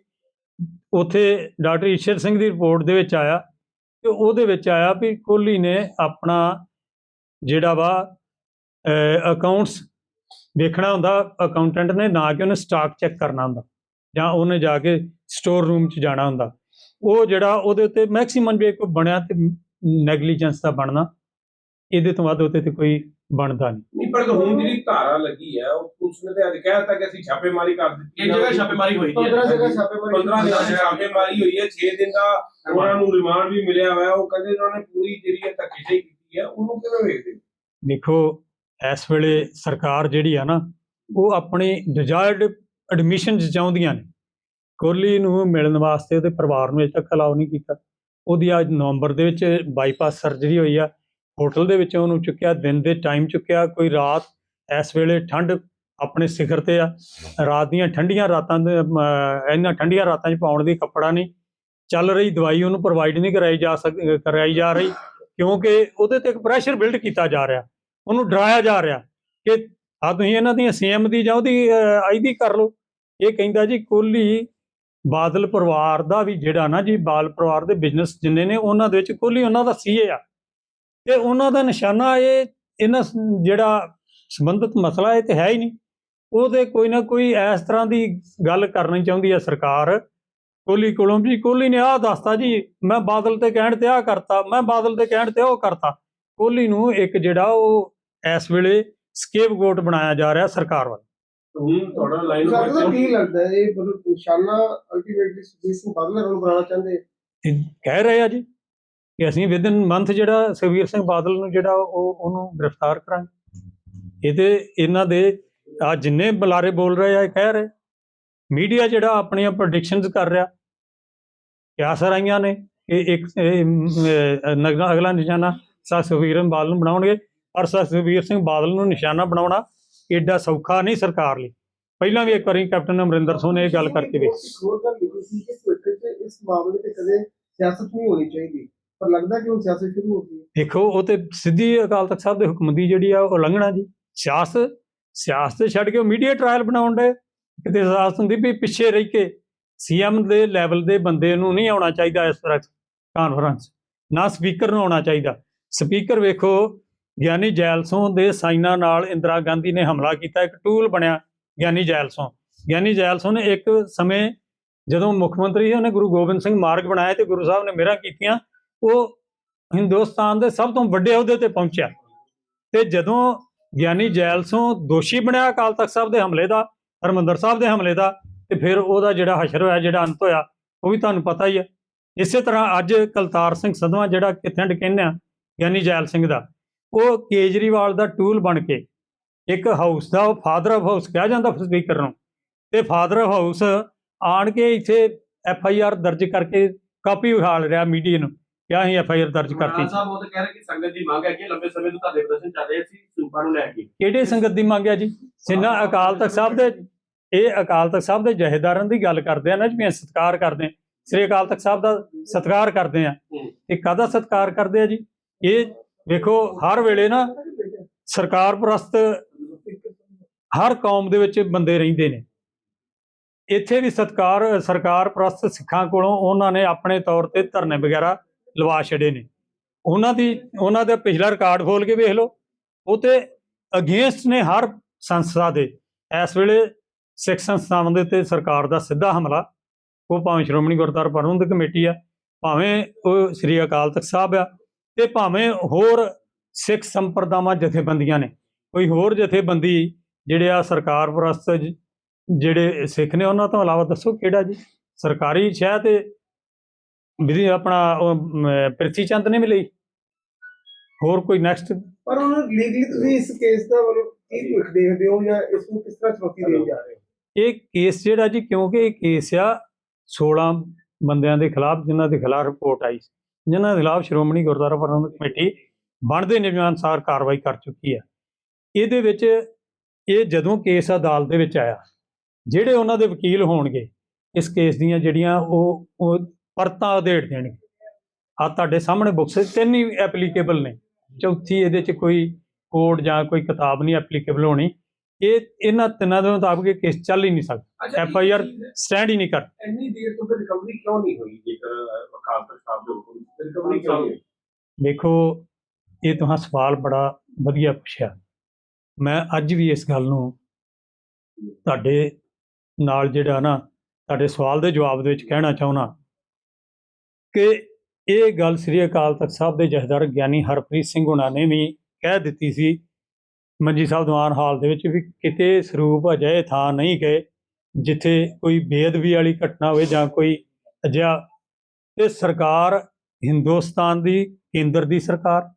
ਉਥੇ ਡਾਕਟਰ ਈਸ਼ਰ ਸਿੰਘ ਦੀ ਰਿਪੋਰਟ ਦੇ ਵਿੱਚ ਆਇਆ ਤੇ ਉਹਦੇ ਵਿੱਚ ਆਇਆ ਵੀ ਕੋਹਲੀ ਨੇ ਆਪਣਾ ਜਿਹੜਾ ਵਾ ਅਕਾਊਂਟਸ ਦੇਖਣਾ ਹੁੰਦਾ ਅਕਾਊਂਟੈਂਟ ਨੇ ਨਾ ਕਿ ਉਹਨੇ ਸਟਾਕ ਚੈੱਕ ਕਰਨਾ ਹੁੰਦਾ ਜਾਂ ਉਹਨੇ ਜਾ ਕੇ ਸਟੋਰ ਰੂਮ 'ਚ ਜਾਣਾ ਹੁੰਦਾ। ਉਹ ਜਿਹੜਾ ਉਹਦੇ ਉੱਤੇ ਮੈਕਸਿਮਮ ਜੇ ਕੋਈ ਬਣਿਆ ਤੇ ਨੈਗਲੀਜੈਂਸ ਦਾ ਬਣਨਾ। ਇਹਦੇ ਤੋਂ ਵੱਧ ਉਹਦੇ ਤੇ ਕੋਈ ਬਣਦਾ ਨਹੀਂ। ਨਹੀਂ ਪਰ ਹੁਣ ਜਿਹੜੀ ਧਾਰਾ ਲੱਗੀ ਹੈ ਉਹ ਪੁਲਿਸ ਨੇ ਤੇ ਅੱਜ ਕਹਿ ਦਿੱਤਾ ਕਿ ਅਸੀਂ ਛਾਪੇਮਾਰੀ ਕਰ ਦਿੱਤੀ ਇੱਕ ਜਗ੍ਹਾ ਛਾਪੇਮਾਰੀ ਹੋਈ ਹੈ। 15 ਜਗ੍ਹਾ ਛਾਪੇਮਾਰੀ 15 ਦਿਨਾਂ ਦੀ ਛਾਪੇਮਾਰੀ ਹੋਈ ਹੈ 6 ਦਿਨ ਦਾ ਉਹਨਾਂ ਨੂੰ ਰਿਮਾਂਡ ਵੀ ਮਿਲਿਆ ਹੋਇਆ ਉਹ ਕਹਿੰਦੇ ਉਹਨਾਂ ਨੇ ਪੂਰੀ ਜਿਹੜੀ ਹੈ ਧੱਕੇਸ਼ਾਹੀ ਕੀਤੀ ਹੈ ਉਹਨੂੰ ਕਿਵੇਂ ਵੇਖਦੇ? ਦੇਖੋ ਇਸ ਵੇਲੇ ਸਰਕਾਰ ਜਿਹੜੀ ਆ ਨਾ ਉਹ ਆਪਣੀ ਡਿਜ਼ਾਇਰਡ ਐਡਮਿਸ਼ਨ ਚਾਹੁੰਦੀਆਂ ਨੇ। ਕੋਹਲੀ ਨੂੰ ਮਿਲਣ ਵਾਸਤੇ ਉਹਦੇ ਪਰਿਵਾਰ ਨੂੰ ਅਜੇ ਤੱਕ ਅਲਾਉ ਨਹੀਂ ਕੀਤਾ। ਉਹਦੀ ਅੱਜ ਨਵੰਬਰ ਦੇ ਵਿੱਚ ਬਾਈਪਾਸ ਸਰਜਰੀ ਹੋਈ ਆ। ਹੋਟਲ ਦੇ ਵਿੱਚੋਂ ਉਹਨੂੰ ਚੁੱਕਿਆ, ਦਿਨ ਦੇ ਟਾਈਮ ਚੁੱਕਿਆ, ਕੋਈ ਰਾਤ ਇਸ ਵੇਲੇ ਠੰਡ ਆਪਣੇ ਸਿਖਰ ਤੇ ਆ। ਰਾਤ ਦੀਆਂ ਠੰਡੀਆਂ ਰਾਤਾਂ ਦੇ ਇਹਨਾਂ ਠੰਡੀਆਂ ਰਾਤਾਂ 'ਚ ਪਾਉਣ ਦੀ ਕੱਪੜਾ ਨਹੀਂ। ਚੱਲ ਰਹੀ ਦਵਾਈ ਉਹਨੂੰ ਪ੍ਰੋਵਾਈਡ ਨਹੀਂ ਕਰਾਈ ਜਾ ਸਕ ਕਰਾਈ ਜਾ ਰਹੀ ਕਿਉਂਕਿ ਉਹਦੇ ਤੇ ਇੱਕ ਪ੍ਰੈਸ਼ਰ ਬਿਲਡ ਕੀਤਾ ਜਾ ਰਿਹਾ। ਉਹਨੂੰ ਡਰਾਇਆ ਜਾ ਰਿਹਾ ਕਿ ਆ ਤੁਸੀਂ ਇਹਨਾਂ ਦੀਆਂ ਸੀਐਮ ਦੀ ਜਾਂ ਉਹਦੀ ਆਈਦੀ ਕਰ ਲਓ। ਇਹ ਕਹਿੰਦਾ ਜੀ ਕੋਹਲੀ ਬਾਦਲ ਪਰਿਵਾਰ ਦਾ ਵੀ ਜਿਹੜਾ ਨਾ ਜੀ ਬਾਲ ਪਰਿਵਾਰ ਦੇ ਬਿਜ਼ਨਸ ਜਿੰਨੇ ਨੇ ਉਹਨਾਂ ਦੇ ਵਿੱਚ ਕੋਹਲੀ ਉਹਨਾਂ ਦਾ ਸੀਏ ਆ। ਤੇ ਉਹਨਾਂ ਦਾ ਨਿਸ਼ਾਨਾ ਇਹ ਇਹਨਾਂ ਜਿਹੜਾ ਸੰਬੰਧਿਤ ਮਸਲਾ ਇਹ ਤੇ ਹੈ ਹੀ ਨਹੀਂ। ਉਹਦੇ ਕੋਈ ਨਾ ਕੋਈ ਇਸ ਤਰ੍ਹਾਂ ਦੀ ਗੱਲ ਕਰਨੀ ਚਾਹੁੰਦੀ ਹੈ ਸਰਕਾਰ। ਕੋਹਲੀ ਕੋਲੋਂ ਵੀ ਕੋਹਲੀ ਨੇ ਆਹ ਦੱਸਤਾ ਜੀ ਮੈਂ ਬਾਦਲ ਤੇ ਕਹਿਣ ਤੇ ਆਹ ਕਰਤਾ ਮੈਂ ਬਾਦਲ ਤੇ ਕਹਿਣ ਤੇ ਉਹ ਕਰਤਾ। ਕੋਹਲੀ ਨੂੰ ਇੱਕ ਜਿਹੜਾ ਉਹ ਇਸ ਵੇਲੇ ਸਕੇਪਗੋਟ ਬਣਾਇਆ ਜਾ ਰਿਹਾ ਸਰਕਾਰ ਵੱਲ। ਹੁਣ ਤੁਹਾਡਾ ਲਾਈਨ ਸਾਨੂੰ ਤਾਂ ਕੀ ਲੱਗਦਾ ਇਹ ਮਤਲਬ ਨਿਸ਼ਾਨਾ ਅਲਟੀਮੇਟਲੀ ਸੁਖਬੀਰ ਸਿੰਘ ਬਾਦਲ ਨੂੰ ਬਣਾਉਣਾ ਚਾਹੁੰਦੇ ਕਹਿ ਰਹੇ ਆ ਜੀ। ਕਿ ਅਸੀਂ ਵਿਦਨ ਮੰਥ ਜਿਹੜਾ ਸੁਖਬੀਰ ਸਿੰਘ ਬਾਦਲ ਨੂੰ ਜਿਹੜਾ ਉਹ, ਉਹਨੂੰ ਗ੍ਰਿਫਤਾਰ ਕਰਾਂਗੇ। ਇਹਦੇ, ਇਹਨਾਂ ਦੇ, ਆ ਜਿੰਨੇ ਬੁਲਾਰੇ ਬੋਲ ਰਹੇ ਆ ਕਹਿ ਰਹੇ। ਮੀਡੀਆ ਜਿਹੜਾ ਆਪਣੀਆਂ ਪ੍ਰੈਡਿਕਸ਼ਨਸ ਕਰ ਰਿਹਾ। ਕਿਆ ਸਰਾਈਆਂ ਨੇ। ਕਿ ਇੱਕ ਅਗਲਾ ਨਿਸ਼ਾਨਾ ਸਾ ਸੁਖਬੀਰ ਸਿੰਘ ਬਾਦਲ ਨੂੰ ਬਣਾਉਣਗੇ ਪਰ ਸਾ ਸੁਖਬੀਰ ਸਿੰਘ ਬਾਦਲ ਨੂੰ ਨਿਸ਼ਾਨਾ ਬਣਾਉਣਾ ਏਡਾ ਸੌਖਾ ਨਹੀਂ ਸਰਕਾਰ ਲਈ। ਪਹਿਲਾਂ ਵੀ ਇੱਕ ਵਾਰੀ ਕੈਪਟਨ ਅਮਰਿੰਦਰ ਸਿੰਘ ਨੇ ਇਹ ਗੱਲ ਕਰਕੇ ਵੇਖੀ। ਹੋਰ ਗੱਲ ਲਿਖੀ ਸੀ ਕਿ ਟਵਿੱਟਰ ਤੇ ਇਸ ਮਾਮਲੇ ਤੇ ਕਦੇ ਸਿਆਸਤ ਨਹੀਂ ਹੋਣੀ ਚਾਹੀਦੀ। ਪਰ ਲੱਗਦਾ ਕਿ ਹੁਣ ਸਿਆਸਤ ਸ਼ੁਰੂ ਹੋ ਗਈ ਦੇਖੋ, ਉਹ ਤੇ ਸਿੱਧੀ ਅਕਾਲ ਤਖਤ ਸਾਹਿਬ ਦੇ ਹੁਕਮ ਦੀ ਜਿਹੜੀ ਆ, ਉਹ ਉਲੰਘਣਾ ਜੀ। ਸਿਆਸਤ ਸਿਆਸਤ ਛੱਡ ਕੇ ਉਹ ਮੀਡੀਆ ਟ੍ਰਾਇਲ ਬਣਾਉਣ ਦੇ ਕਿਤੇ ਸਿਆਸਤ ਹੁੰਦੀ ਵੀ ਪਿੱਛੇ ਰਹਿ ਕੇ ਸੀਐਮ ਦੇ ਲੈਵਲ ਦੇ ਬੰਦੇ ਨੂੰ ਨਹੀਂ ਆਉਣਾ ਚਾਹੀਦਾ ਇਸ ਤਰ੍ਹਾਂ ਕਾਨਫਰੰਸ ਨਾ ਸਪੀਕਰ ਨੂੰ ਆਉਣਾ ਚਾਹੀਦਾ। ਸਪੀਕਰ ਵੇਖੋ, ਗਿਆਨੀ ਜੈਲਸੋਂ ਦੇ ਸਾਈਨਾਂ ਨਾਲ ਇੰਦਰਾ ਗਾਂਧੀ ਨੇ ਹਮਲਾ ਕੀਤਾ, ਇੱਕ ਟੂਲ ਬਣਿਆ ਗਿਆਨੀ ਜੈਲਸੋਂ। ਗਿਆਨੀ ਜੈਲਸੋਂ ਨੇ ਇੱਕ ਸਮੇਂ ਜਦੋਂ ਮੁੱਖ ਮੰਤਰੀ ਸੀ, ਉਹਨੇ ਗੁਰੂ ਗੋਬਿੰਦ ਸਿੰਘ ਮਾਰਗ ਬਣਾਇਆ ਤੇ ਗੁਰੂ ਸਾਹਿਬ ਨੇ ਮੇਰਾ ਕੀਤੀਆਂ। ਉਹ ਹਿੰਦੁਸਤਾਨ ਦੇ ਸਭ ਤੋਂ ਵੱਡੇ ਅਹੁਦੇ ਤੇ ਪਹੁੰਚਿਆ। ਤੇ ਜਦੋਂ ਗਿਆਨੀ ਜੈਲਸੋਂ ਦੋਸ਼ੀ ਬਣਿਆ ਅਕਾਲ ਤਖਤ ਸਾਹਿਬ ਦੇ ਹਮਲੇ ਦਾ, ਹਰਮੰਦਰ ਸਾਹਿਬ ਦੇ ਹਮਲੇ ਦਾ, ਤੇ ਫਿਰ ਉਹਦਾ ਜਿਹੜਾ ਹਸ਼ਰ ਹੋਇਆ, ਜਿਹੜਾ ਅੰਤ ਹੋਇਆ, ਉਹ ਵੀ ਤੁਹਾਨੂੰ ਪਤਾ ਹੀ ਹੈ। ਇਸੇ ਤਰ੍ਹਾਂ ਅੱਜ ਕਲਤਾਰ ਸਿੰਘ ਸੰਧਵਾ ਜਿਹੜਾ ਕਿਥਿੰਡ ਕਹਿੰਦੇ ਆ, ਗਿਆਨੀ ਜੈਲ ਸਿੰਘ ਦਾ, ਉਹ ਕੇਜਰੀਵਾਲ ਦਾ ਟੂਲ ਬਣ ਕੇ ਇੱਕ ਹਾਊਸ ਦਾ ਫਾਦਰ ਆਫ ਹਾਊਸ ਕਿਹਾ ਜਾਂਦਾ ਸਪੀਕਰ ਨੂੰ। ਤੇ ਫਾਦਰ ਆਫ ਹਾਊਸ ਆਣ ਕੇ ਇੱਥੇ ਐਫ ਆਈ ਆਰ ਦਰਜ ਕਰਕੇ ਕਾਪੀ ਵਿਖਾਲ ਰਿਹਾ ਮੀਡੀਆ ਨੂੰ। ਕਿਹਾ ਅਸੀਂ ਐਫ ਆਈ ਆਰ ਦਰਜ ਕਰਤੀ? ਸਾਹਿਬ ਉਹ ਤਾਂ ਕਹਿ ਰਹੇ ਕਿ ਸੰਗਤ ਦੀ ਮੰਗ ਹੈ ਕਿ ਲੰਬੇ ਸਮੇਂ ਤੋਂ ਤੁਹਾਡੇ ਪ੍ਰਦਰਸ਼ਨ ਚੱਲ ਰਹੇ ਸੀ ਸਿੰਪਾ ਨੂੰ ਲੈ ਕੇ। ਕਿਹੜੇ ਸੰਗਤ ਦੀ ਮੰਗ ਹੈ ਜੀ? ਜਿੰਨਾ ਅਕਾਲ ਤਖਤ ਸਾਹਿਬ ਦੇ ਇਹ ਅਕਾਲ ਤਖਤ ਸਾਹਿਬ ਦੇ ਜਹੇਦਾਰਾਂ ਦੀ ਗੱਲ ਕਰਦੇ ਆ ਨਾ ਜਿਵੇਂ ਸਤਿਕਾਰ ਕਰਦੇ ਸ੍ਰੀ ਅਕਾਲ ਤਖਤ ਸਾਹਿਬ ਦਾ ਸਤਿਕਾਰ ਕਰਦੇ ਆ। ਇਹ ਕਾਹਦਾ ਸਤਿਕਾਰ ਕਰਦੇ ਆ ਜੀ? ਇਹ ਵੇਖੋ ਹਰ ਵੇਲੇ ਨਾ ਸਰਕਾਰ ਪ੍ਰਸਤ ਹਰ ਕੌਮ ਦੇ ਵਿੱਚ ਬੰਦੇ ਰਹਿੰਦੇ ਨੇ। ਇੱਥੇ ਵੀ ਸਤਕਾਰ ਸਰਕਾਰ ਪ੍ਰਸਤ ਸਿੱਖਾਂ ਕੋਲੋਂ ਉਹਨਾਂ ਨੇ ਆਪਣੇ ਤੌਰ ਤੇ ਧਰਨੇ ਵਗੈਰਾ ਲਵਾ ਛੜੇ ਨੇ। ਉਹਨਾਂ ਦੀ, ਉਹਨਾਂ ਦਾ ਪਿਛਲਾ ਰਿਕਾਰਡ ਖੋਲ ਕੇ ਵੇਖ ਲਓ। ਉਹ ਤੇ ਅਗੇਂਸਟ ਨੇ ਹਰ ਸੰਸਥਾ ਦੇ। ਇਸ ਵੇਲੇ ਸਿੱਖ ਸੰਸਥਾਵਾਂ ਦੇ ਉੱਤੇ ਸਰਕਾਰ ਦਾ ਸਿੱਧਾ ਹਮਲਾ। ਉਹ ਭਾਵੇਂ ਸ਼੍ਰੋਮਣੀ ਗੁਰਦੁਆਰਾ ਪ੍ਰਬੰਧਕ ਕਮੇਟੀ ਆ, ਭਾਵੇਂ ਉਹ ਸ੍ਰੀ ਅਕਾਲ ਤਖਤ ਸਾਹਿਬ ਆ ਤੇ ਭਾਵੇਂ ਹੋਰ ਸਿੱਖ ਸੰਪਰਦਾਵਾਂ ਜਥੇਬੰਦੀਆਂ ਨੇ। ਕੋਈ ਹੋਰ ਜਥੇਬੰਦੀ ਜਿਹੜੇ ਆ ਸਰਕਾਰ ਪ੍ਰਸਤ ਜਿਹੜੇ ਸਿੱਖ ਨੇ ਉਹਨਾਂ ਤੋਂ ਇਲਾਵਾ ਦੱਸੋ ਕਿਹੜਾ ਜੀ? ਸਰਕਾਰੀ ਸ਼ਹਿ ਤੇ ਵਿਧੀ ਆਪਣਾ ਪ੍ਰਿਥੀ ਚੰਦ ਨੇ ਮਿਲੀ ਹੋਰ ਕੋਈ ਨੈਕਸਟ ਪਰ ਹੁਣ ਲੀਗਲੀ ਤੁਸੀਂ ਇਸ ਕੇਸ ਦਾ ਕੀ ਭੁੱਖ ਦੇਖਦੇ ਹੋ ਜਾਂ ਇਸ ਨੂੰ ਕਿਸ ਤਰ੍ਹਾਂ ਚੁਣੌਤੀ ਦੇਣ ਜਾ ਰਹੇ ਹੋ? ਇਹ ਕੇਸ ਜਿਹੜਾ ਜੀ ਕਿਉਂਕਿ ਇਹ ਕੇਸ ਆ 16 ਬੰਦਿਆਂ ਦੇ ਖਿਲਾਫ ਜਿਨ੍ਹਾਂ ਦੇ ਖਿਲਾਫ ਰਿਪੋਰਟ ਆਈ ਸੀ, ਜਿਨ੍ਹਾਂ ਦੇ ਖਿਲਾਫ ਸ਼੍ਰੋਮਣੀ ਗੁਰਦੁਆਰਾ ਪ੍ਰਬੰਧਕ ਕਮੇਟੀ ਬਣਦੇ ਨਿਯਮਾਂ ਅਨੁਸਾਰ ਕਾਰਵਾਈ ਕਰ ਚੁੱਕੀ ਹੈ ਇਹਦੇ ਵਿੱਚ ਇਹ ਜਦੋਂ ਕੇਸ ਅਦਾਲਤ ਦੇ ਵਿੱਚ ਆਇਆ ਜਿਹੜੇ ਉਹਨਾਂ ਦੇ ਵਕੀਲ ਹੋਣਗੇ ਇਸ ਕੇਸ ਦੀਆਂ ਜਿਹੜੀਆਂ ਉਹ ਪਰਤਾਂ ਉਧੇੜ ਦੇਣਗੇ ਆ ਤੁਹਾਡੇ ਸਾਹਮਣੇ ਬੁੱਕਸ ਤਿੰਨ ਹੀ ਐਪਲੀਕੇਬਲ ਨੇ। ਚੌਥੀ ਇਹਦੇ 'ਚ ਕੋਈ ਕੋਡ ਜਾਂ ਕੋਈ ਕਿਤਾਬ ਨਹੀਂ ਐਪਲੀਕੇਬਲ ਹੋਣੀ। ਇਹ ਇਹਨਾਂ ਤਿੰਨਾਂ ਦੇ ਮੁਤਾਬਕ ਕੇਸ ਚੱਲ ਹੀ ਨਹੀਂ ਸਕਦਾ। ਐਫ ਆਈ ਆਰ ਸਟੈਂਡ ਹੀ। ਨਹੀਂ ਕਰ। ਇੰਨੀ ਦੇਰ ਤੋਂ ਫਿਰ ਰਿਕਵਰੀ ਕਿਉਂ ਨਹੀਂ ਹੋਈ? ਜੇਕਰ ਤਖਤ ਸਾਹਿਬ ਦੇ ਹੁਕਮ ਰਿਕਵਰੀ ਕਿਉਂ ਨਹੀਂ? ਦੇਖੋ ਇਹ ਤੁਹਾਂ ਸਵਾਲ ਬੜਾ ਵਧੀਆ ਪੁੱਛਿਆ। ਮੈਂ ਅੱਜ ਵੀ ਇਸ ਗੱਲ ਨੂੰ ਤੁਹਾਡੇ ਨਾਲ ਜਿਹੜਾ ਨਾ ਤੁਹਾਡੇ ਸਵਾਲ ਦੇ ਜਵਾਬ ਦੇ ਵਿੱਚ ਕਹਿਣਾ ਚਾਹੁੰਦਾ। ਕਿ ਇਹ ਗੱਲ ਸ੍ਰੀ ਅਕਾਲ ਤਖਤ ਸਾਹਿਬ ਦੇ ਜਥੇਦਾਰ ਗਿਆਨੀ ਹਰਪ੍ਰੀਤ ਸਿੰਘ ਹੁਣਾਂ ਨੇ ਵੀ ਕਹਿ ਦਿੱਤੀ ਸੀ। ਮੰਜੀ ਸਾਹਿਬ ਦੀਵਾਨ ਹਾਲ ਦੇ ਵਿੱਚ ਵੀ ਕਿਤੇ ਸਰੂਪ ਅਜਿਹੇ ਥਾਂ ਨਹੀਂ ਗਏ ਜਿੱਥੇ ਕੋਈ ਬੇਅਦਬੀ ਵਾਲੀ ਘਟਨਾ ਹੋਵੇ ਜਾਂ ਕੋਈ ਅਜਿਹਾ ਤੇ ਸਰਕਾਰ ਹਿੰਦੁਸਤਾਨ ਦੀ ਕੇਂਦਰ ਦੀ ਸਰਕਾਰ,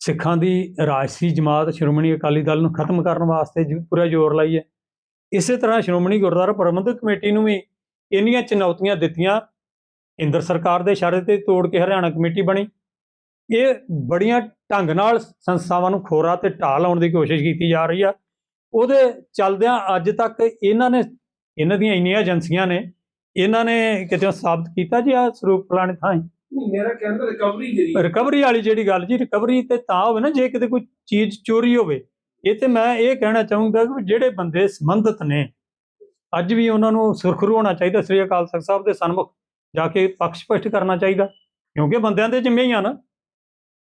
ਸਿੱਖਾਂ ਦੀ ਰਾਜਸੀ ਜਮਾਤ ਸ਼੍ਰੋਮਣੀ ਅਕਾਲੀ ਦਲ ਨੂੰ ਖਤਮ ਕਰਨ ਵਾਸਤੇ ਪੂਰਾ ਜ਼ੋਰ ਲਾਈ ਹੈ। ਇਸੇ ਤਰ੍ਹਾਂ ਸ਼੍ਰੋਮਣੀ ਗੁਰਦੁਆਰਾ ਪ੍ਰਬੰਧਕ ਕਮੇਟੀ ਨੂੰ ਵੀ ਇੰਨੀਆਂ ਚੁਣੌਤੀਆਂ ਦਿੱਤੀਆਂ ਕੇਂਦਰ ਸਰਕਾਰ ਦੇ ਇਸ਼ਾਰੇ ਤੇ ਤੋੜ ਕੇ ਹਰਿਆਣਾ ਕਮੇਟੀ ਬਣੀ। ਇਹ ਬੜੀਆਂ ਢੰਗ ਨਾਲ ਸੰਸਥਾਵਾਂ ਨੂੰ ਖੋਰਾ ਤੇ ਢਾਹ ਲਾਉਣ ਦੀ ਕੋਸ਼ਿਸ਼ ਕੀਤੀ ਜਾ ਰਹੀ ਆ। ਉਹਦੇ ਚੱਲਦਿਆਂ ਅੱਜ ਤੱਕ ਇਹਨਾਂ ਨੇ ਇਹਨਾਂ ਦੀਆਂ ਇੰਨੀਆਂ ਏਜੰਸੀਆਂ ਨੇ ਇਹਨਾਂ ਨੇ ਕਿਤੇ ਸਾਬਤ ਕੀਤਾ ਜੀ ਆ ਸਰੂਪ ਫਲਾਣੇ ਥਾਂ ਮੇਰਾ ਕਹਿੰਦਾ ਰਿਕਵਰੀ ਜਿਹੜੀ ਰਿਕਵਰੀ ਵਾਲੀ ਜਿਹੜੀ ਗੱਲ ਜੀ ਰਿਕਵਰੀ ਤੇ ਤਾਂ ਹੋਵੇ ਨਾ ਜੇ ਕਿਤੇ ਕੋਈ ਚੀਜ਼ ਚੋਰੀ ਹੋਵੇ ਇਹ ਤੇ ਮੈਂ ਇਹ ਕਹਿਣਾ ਚਾਹੂੰਗਾ ਕਿ ਜਿਹੜੇ ਬੰਦੇ ਸੰਬੰਧਿਤ ਨੇ ਅੱਜ ਵੀ ਉਹਨਾਂ ਨੂੰ ਸੁਰਖਰੂ ਹੋਣਾ ਚਾਹੀਦਾ। ਸ੍ਰੀ ਅਕਾਲ ਤਖਤ ਸਾਹਿਬ ਦੇ ਸਨਮੁਖ ਜਾ ਕੇ ਪੱਖ ਸਪਸ਼ਟ ਕਰਨਾ ਚਾਹੀਦਾ ਕਿਉਂਕਿ ਬੰਦਿਆਂ ਦੇ ਜਿੰਮੇ ਹੀ ਆ ਨਾ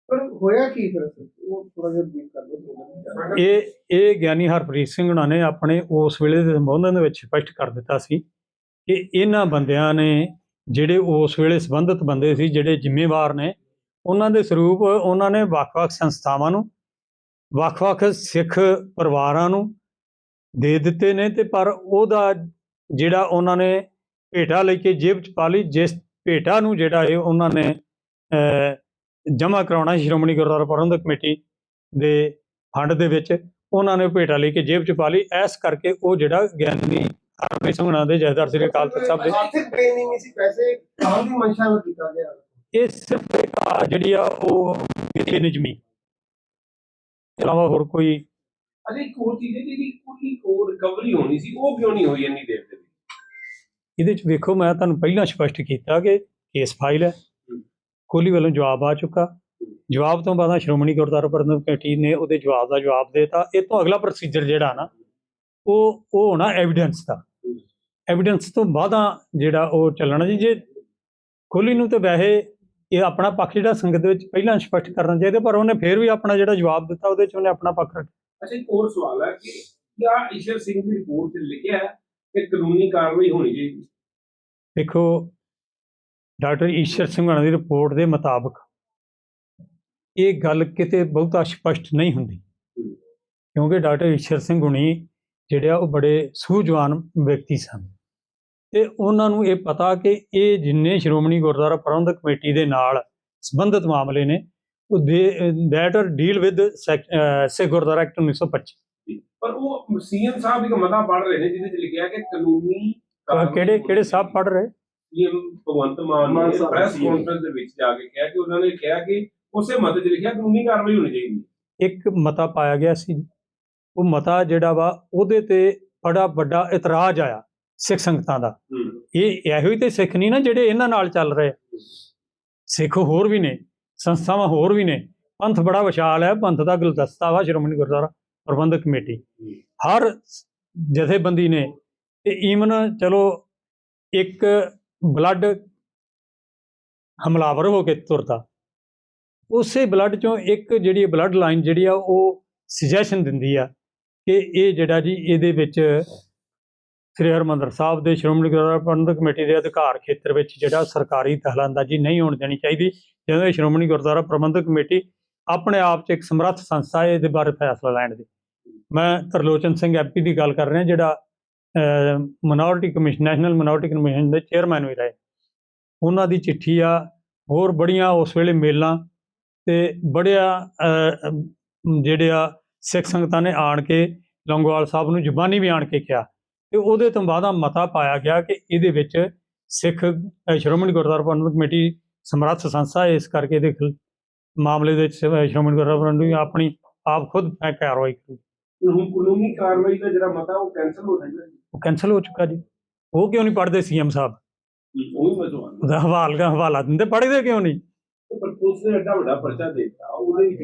ਪਰ ਹੋਇਆ ਕੀ ਫਿਰ? ਉਹ ਥੋੜਾ ਜਿਹਾ ਕਰ ਇਹ ਇਹ ਗਿਆਨੀ ਹਰਪ੍ਰੀਤ ਸਿੰਘ ਹੁਣਾਂ ਨੇ ਆਪਣੇ ਉਸ ਵੇਲੇ ਦੇ ਸੰਬੋਧਨ ਦੇ ਵਿੱਚ ਸਪਸ਼ਟ ਕਰ ਦਿੱਤਾ ਸੀ ਕਿ ਇਹਨਾਂ ਬੰਦਿਆਂ ਨੇ ਜਿਹੜੇ ਉਸ ਵੇਲੇ ਸੰਬੰਧਿਤ ਬੰਦੇ ਸੀ ਜਿਹੜੇ ਜ਼ਿੰਮੇਵਾਰ ਨੇ ਉਹਨਾਂ ਦੇ ਸਰੂਪ ਉਹਨਾਂ ਨੇ ਵੱਖ-ਵੱਖ ਸੰਸਥਾਵਾਂ ਨੂੰ ਵੱਖ-ਵੱਖ ਸਿੱਖ ਪਰਿਵਾਰਾਂ ਨੂੰ ਦੇ ਦਿੱਤੇ ਨੇ ਤੇ ਪਰ ਉਹਦਾ ਜਿਹੜਾ ਉਹਨਾਂ ਨੇ ਭੇਟਾ ਲੈ ਕੇ ਜੇਬ ਚ ਪਾ ਲਈ ਜਿਸ ਭੇਟਾ ਨੂੰ ਜਿਹੜਾ ਹੈ ਉਹਨਾਂ ਨੇ ਜਮ੍ਹਾਂ ਕਰਾਉਣਾ ਸ਼੍ਰੋਮਣੀ ਗੁਰਦੁਆਰਾ ਪ੍ਰਬੰਧਕ ਕਮੇਟੀ ਦੇ ਫੰਡ ਦੇ ਵਿੱਚ ਉਹਨਾਂ ਨੇ ਭੇਟਾ ਲੈ ਕੇ ਜੇਬ ਚ ਪਾ ਲਈ। ਐਸ ਕਰਕੇ ਉਹ ਜਿਹੜਾ ਗਿਆਨੀ ਹਰਮੇ ਸੰਘਣਾ ਦੇ ਜਹਦਰ ਸ੍ਰੀ ਅਕਾਲ ਤਖਤ ਸਾਹਿਬ ਦੇ ਆਰਥਿਕ ਟ੍ਰੇਨਿੰਗ ਨਹੀਂ ਸੀ ਪੈਸੇ ਖਾਣ ਦੀ ਮਨਸ਼ਾ ਨਾਲ ਕੀਤਾ ਗਿਆ? ਇਹ ਸਿਰਫ ਇੱਕ ਆ ਜਿਹੜੀ ਆ ਉਹ ਵਿਤੀ ਨਿਜਮੀ ਇਲਾਵਾ ਹੋਰ ਕੋਈ ਅੱਛਾ ਇੱਕ ਹੋਰ ਚੀਜ਼ ਹੈ ਜਿਹੜੀ ਕੋਈ ਹੋਰ ਰਿਕਵਰੀ ਹੋਣੀ ਸੀ ਉਹ ਕਿਉਂ ਨਹੀਂ ਹੋਈ ਇੰਨੀ ਦੇਰ ਦੇ ਵਿੱਚ? ਇਹਦੇ ਚ ਵੇਖੋ ਮੈਂ ਤੁਹਾਨੂੰ ਪਹਿਲਾਂ ਸਪਸ਼ਟ ਕੀਤਾ ਕਿ ਕੇਸ ਫਾਈਲ ਹੈ। ਕੋਹਲੀ ਵੱਲੋਂ ਜਵਾਬ ਆ ਚੁੱਕਾ। ਜਵਾਬ ਤੋਂ ਬਾਅਦ ਸ਼੍ਰੋਮਣੀ ਗੁਰਦੁਆਰਾ ਪ੍ਰਬੰਧਕ ਕਮੇਟੀ ਨੇ ਉਹਦੇ ਜਵਾਬ ਦਾ ਜਵਾਬ ਦੇਤਾ। ਇਹ ਤੋਂ ਅਗਲਾ ਪ੍ਰੋਸੀਜਰ ਜਿਹੜਾ ਨਾ ਉਹ ਉਹ ਹੋਣਾ ਐਵੀਡੈਂਸ ਦਾ। ਐਵੀਡੈਂਸ ਤੋਂ ਬਾਅਦਾਂ ਜਿਹੜਾ ਉਹ ਚੱਲਣਾ ਜੀ ਜੇ ਕੋਹਲੀ ਨੂੰ ਤੇ ਵੈਸੇ ਇਹ ਆਪਣਾ ਪੱਖ ਜਿਹੜਾ ਸੰਗਤ ਵਿੱਚ ਪਹਿਲਾਂ ਸਪਸ਼ਟ ਕਰਨਾ ਚਾਹੀਦਾ ਪਰ ਉਹਨੇ ਫਿਰ ਵੀ ਆਪਣਾ ਜਿਹੜਾ ਜਵਾਬ ਦਿੱਤਾ ਉਹਦੇ ਚ ਉਹਨੇ ਆਪਣਾ ਪੱਖ ਰੱਖਿਆ ਅੱਛਾ ਇੱਕ ਹੋਰ ਸਵਾਲ ਹੈ ਕਿ ਕਿਆ ਈਸ਼ਰ ਸਿੰਘ ਦੀ ਰਿਪੋਰਟ 'ਚ ਲਿਖਿਆ ਹੈ ਕਿ ਕਾਨੂੰਨੀ ਕਾਰਵਾਈ ਹੋਣੀ ਚਾਹੀਦੀ। ਦੇਖੋ ਡਾਕਟਰ ਈਸ਼ਰ ਸਿੰਘ ਹੋਣਾ ਦੀ ਰਿਪੋਰਟ ਦੇ ਮੁਤਾਬਕ ਇਹ ਗੱਲ ਕਿਤੇ ਬਹੁਤਾ ਸਪਸ਼ਟ ਨਹੀਂ ਹੁੰਦੀ। ਕਿਉਂਕਿ ਡਾਕਟਰ ਈਸ਼ਰ ਸਿੰਘ ਹੁਣੀ ਜਿਹੜੇ ਆ ਉਹ ਬੜੇ ਸੂਝਵਾਨ ਵਿਅਕਤੀ ਸਨ। ਤੇ ਉਹਨਾਂ ਨੂੰ ਇਹ ਪਤਾ ਕਿ ਇਹ ਜਿੰਨੇ ਸ਼੍ਰੋਮਣੀ ਗੁਰਦੁਆਰਾ ਪ੍ਰਬੰਧਕ ਕਮੇਟੀ ਦੇ ਨਾਲ ਸੰਬੰਧਿਤ ਮਾਮਲੇ ਨੇ ਉਹ that are deal with say Gurdwara act 1925 ਪਰ ਉਹ ਸੀਐਮ ਸਾਹਿਬ ਇੱਕ ਮਤਾ ਪੜ ਰਹੇ ਨੇ ਜਿਹਦੇ 'ਚ ਲਿਖਿਆ ਕਿ ਕਾਨੂੰਨੀ ਕਿਹੜੇ ਕਿਹੜੇ ਸਾਹਿਬ ਪੜ ਰਹੇ? ਸੀਐਮ ਭਗਵੰਤ ਮਾਨ ਨੇ ਪ੍ਰੈਸ ਕਾਨਫਰੰਸ ਦੇ ਵਿੱਚ ਜਾ ਕੇ ਕਿਹਾ ਕਿ ਉਹਨਾਂ ਨੇ ਕਿਹਾ ਕਿ ਉਸੇ ਮਤੇ 'ਚ ਲਿਖਿਆ ਕਾਨੂੰਨੀ ਕਾਰਵਾਈ ਹੋਣੀ ਚਾਹੀਦੀ ਇੱਕ ਮਤਾ ਪਾਇਆ ਗਿਆ ਸੀ। ਉਹ ਮਤਾ ਜਿਹੜਾ ਵਾ ਉਹਦੇ ਤੇ ਬੜਾ ਵੱਡਾ ਇਤਰਾਜ਼ ਆਇਆ ਸਿੱਖ ਸੰਗਤਾਂ ਦਾ। ਇਹ ਇਹੋ ਹੀ ਤੇ ਸਿੱਖ ਨਹੀਂ ਨਾ ਜਿਹੜੇ ਇਹਨਾਂ ਨਾਲ ਚੱਲ ਰਹੇ। ਸਿੱਖ ਹੋਰ ਵੀ ਨੇ ਸੰਸਥਾਵਾਂ ਹੋਰ ਵੀ ਨੇ। ਪੰਥ ਬੜਾ ਵਿਸ਼ਾਲ ਹੈ ਪੰਥ ਦਾ ਗੁਲਦਸਤਾ ਵਾ ਸ਼੍ਰੋਮਣੀ ਗੁਰਦੁਆਰਾ। ਪ੍ਰਬੰਧਕ ਕਮੇਟੀ। ਹਰ ਜਥੇਬੰਦੀ ਨੇ ਤੇ ਈਵਨ ਚਲੋ ਇੱਕ ਬਲੱਡ ਹਮਲਾਵਰ ਹੋ ਕੇ ਤੁਰਦਾ। ਉਸੇ ਬਲੱਡ ਚੋਂ ਇੱਕ ਜਿਹੜੀ ਬਲੱਡ ਲਾਈਨ ਜਿਹੜੀ ਆ ਉਹ ਸੁਜੈਸ਼ਨ ਦਿੰਦੀ ਆ ਕਿ ਇਹ ਜਿਹੜਾ ਜੀ ਇਹਦੇ ਵਿੱਚ ਸ੍ਰੀ ਹਰਿਮੰਦਰ ਸਾਹਿਬ ਦੇ ਸ਼੍ਰੋਮਣੀ ਗੁਰਦੁਆਰਾ ਪ੍ਰਬੰਧਕ ਕਮੇਟੀ ਦੇ ਅਧਿਕਾਰ ਖੇਤਰ ਵਿੱਚ ਜਿਹੜਾ ਸਰਕਾਰੀ ਦਖਲਅੰਦਾਜ਼ੀ ਨਹੀਂ ਹੋਣ ਦੇਣੀ ਚਾਹੀਦੀ ਜਦੋਂ ਸ਼੍ਰੋਮਣੀ ਗੁਰਦੁਆਰਾ ਪ੍ਰਬੰਧਕ ਕਮੇਟੀ ਆਪਣੇ ਆਪ 'ਚ ਇੱਕ ਸਮਰੱਥ ਸੰਸਥਾ ਹੈ ਇਹਦੇ ਬਾਰੇ ਫੈਸਲਾ ਲੈਣ ਦੀ। ਮੈਂ ਤਰਲੋਚਨ ਸਿੰਘ ਐਮਪੀ ਦੀ ਗੱਲ ਕਰ ਰਿਹਾ ਜਿਹੜਾ minority commission national minority commission ਦੇ ਚੇਅਰਮੈਨ ਵੀ ਰਹੇ। ਉਹਨਾਂ ਦੀ ਚਿੱਠੀ ਆ ਹੋਰ ਬੜੀਆਂ ਉਸ ਵੇਲੇ ਮੇਲਾਂ ਤੇ ਬੜਿਆ ਅਹ, ਜਿਹੜੇ ਆ ਸਿੱਖ ਸੰਗਤਾਂ ਨੇ ਆਣ ਕੇ ਲੰਗੋਵਾਲ ਸਾਹਿਬ ਨੂੰ ਜ਼ੁਬਾਨੀ ਵੀ ਆਣ ਕੇ ਕਿਹਾ। ਤੇ ਉਹਦੇ ਤੋਂ ਬਾਅਦ ਆ ਮਤਾ ਪਾਇਆ ਗਿਆ ਕਿ ਇਹਦੇ ਵਿੱਚ ਸਿੱਖ ਸ਼੍ਰੋਮਣੀ ਗੁਰਦੁਆਰਾ ਪ੍ਰਬੰਧਕ ਕਮੇਟੀ ਸਮਰੱਥ ਸੰਸਥਾ ਇਸ ਕਰਕੇ ਇਹਦੇ ਖਿਲ- ਮਾਮਲੇ ਦੇ ਵਿੱਚ ਸ਼੍ਰੋਮਣੀ ਗੁਰਦੁਆਰਾ ਪ੍ਰਬੰਧਕ ਆਪਣੀ ਆਪ ਖੁਦ ਕਾਰਵਾਈ ਕਰੂ ਹੁਣ ਕਾਨੂੰਨੀ ਕਾਰਵਾਈ ਦਾ ਜਿਹੜਾ ਮਤਾ ਉਹ ਕੈਨਸਲ ਹੋ ਜਾਏਗਾ ਜੀ। ਉਹ ਕੈਨਸਲ ਹੋ ਚੁੱਕਾ ਜੀ। ਉਹ ਕਿਉਂ ਨਹੀਂ ਪੜ੍ਹਦੇ ਸੀਐਮ ਸਾਹਿਬ? ਉਹ ਵੀ ਮੈਂ ਸਵਾਲ ਉਹਦਾ ਹਵਾਲਾ ਹਵਾਲਾ ਦਿੰਦੇ ਪੜ੍ਹਦੇ ਕਿਉਂ ਨਹੀਂ? ਪਰ ਪੁਲਿਸ ਨੇ ਐਡਾ ਵੱਡਾ ਪਰਚਾ ਦੇ ਦਿੱਤਾ। ਉਹਦੇ ਵਿੱਚ